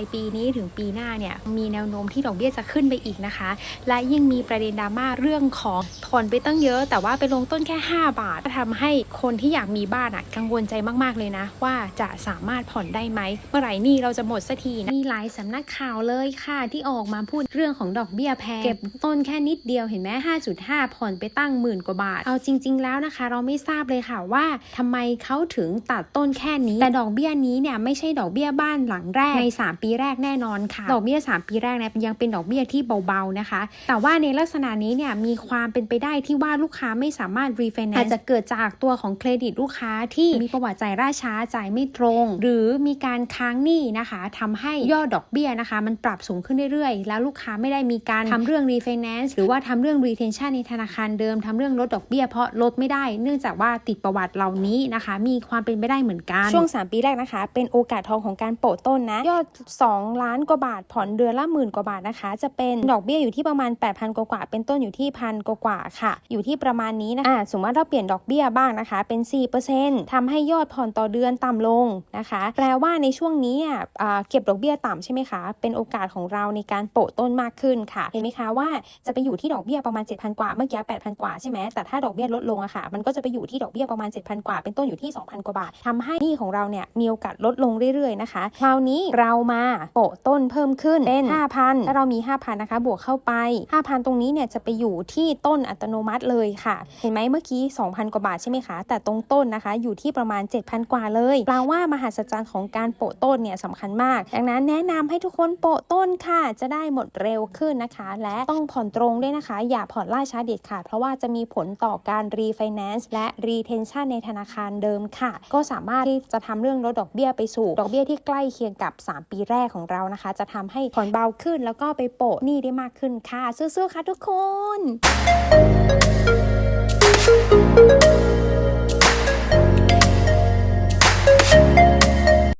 ายปีนี้ถึงปีหน้าเนี่ยมีแนวโน้มที่ดอกเบี้ยจะขึ้นไปอีกนะคะ และยิ่งมีประเด็นดราม่าเรื่องของผ่อนไปตั้งเยอะ แต่ว่าไปลงต้นแค่ 5 บาททำให้คนที่อยากมีบ้านอะกังวลใจมากๆเลยนะ ว่าจะสามารถผ่อนได้ไหม เมื่อไหร่นี่เราจะหมดสักทีนะมีหลายสำนักข่าวเลยค่ะ ที่ออกมาพูดเรื่องของดอกเบี้ยแพงเก็บต้นแค่นิดเดียวเห็นไหม5.5 ผ่อนไปตั้งหมื่นกว่าบาท เอาจริง ๆ แล้วนะคะ เราไม่ทราบเลยค่ะว่าทำไมเขาถึงตัดต้นแค่นี้ แต่ดอกเบี้ยนี้เนี่ยไม่ใช่ดอกเบี้ยบ้านหลังแรกใน 3 ปีแรกแน่นอนค่ะ ดอกเบี้ย 3 ปีแรกเนี่ยยังเป็นดอกเบี้ยที่เบาๆนะคะ แต่ว่าในลักษณะนี้เนี่ยมีความเป็นไปได้ที่ว่าลูกค้าไม่สามารถรีไฟแนนซ์อาจจะเกิดจากตัวของเครดิตลูกค้าที่มีประวัติจ่ายล่าช้าจ่ายไม่ตรง หรือมีการค้างหนี้นะคะทำให้ยอดดอกเบี้ยนะคะ มันปรับสูงขึ้นเรื่อยๆ แล้วลูกค้าไม่ได้มีการทำเรื่องรีไฟแนนซ์หรือว่าทำเรื่อง retention ในธนาคารเดิมทำเรื่องลดดอกเบี้ยเพราะลดไม่ได้ เนื่องจากว่าติดประวัติเหล่านี้นะคะ มีความเป็นไปได้เหมือนกัน ช่วง 3 ปีแรกนะคะ เป็นโอกาสทองของการโปะต้นนะ ยอด2 ล้านกว่าบาท ผ่อนเดือนละหมื่นกว่าบาทนะคะ จะเป็นดอกเบี้ยอยู่ที่ประมาณ 8,000 กว่าเป็นต้นอยู่ที่พันกว่าๆค่ะ อยู่ที่ประมาณนี้นะคะสมมติว่าเราเปลี่ยนดอกเบี้ยบ้างนะคะ เป็น 4%ทำให้ยอดผ่อนต่อเดือนต่ำลงนะคะ แปลว่าในช่วงนี้อ่าเก็บดอกเบี้ยต่ำใช่ไหมคะ เป็นโอกาสของเราในการโปะต้นมากขึ้นค่ะ เห็นไหมคะว่าจะไปอยู่ที่ดอกเบี้ยประมาณ 7,000 กว่า เมื่อกี้ 8,000 กว่าใช่ไหมแต่ถ้าดอกเบี้ยลดลงอะค่ะ มันก็จะไปอยู่ที่ดอกเบี้ยประมาณ 7,000 กว่า เป็นต้นอยู่ที่ 2,000 กว่าบาททำให้หนี้ของเราเนี่ยมีโอกาสลดลงเรื่อยๆนะคะ คราวนี้เรามาโปะต้นเพิ่มขึ้นเป็น5,000ถ้าเรามี 5,000นะคะ บวกเข้าไป 5,000 ตรงนี้เนี่ยจะไปอยู่ที่ต้นอัตโนมัติเลยค่ะ เห็นไหมเมื่อกี้ 2,000 กว่าบาทใช่ไหมคะ แต่ตรงต้นนะคะ อยู่ที่ประมาณ 7,000 กว่าเลยแปลว่ามหัศจรรย์ของการโปะต้นเนี่ยสำคัญมาก ดังนั้นแนะนำให้ทุกคนโปะต้นค่ะ จะได้หมดเร็วขึ้นนะคะ และต้องผ่อนตรงด้วยนะคะ อย่าผ่อนล่าช้าเด็ดขาดเพราะว่าจะมีผลต่อการรีไฟแนนซ์และรีเทนชันในธนาคารเดิมค่ะ ก็สามารถที่จะทำเรื่องลดดอกเบี้ยไปสู่ดอกเบี้ยที่ใกล้เคียงกับ 3 ปีแรกของเรานะคะ จะทำให้ผ่อนเบาขึ้น แล้วก็ไปโปะหนี้ได้มากขึ้นค่ะสู้ๆค่ะทุกคน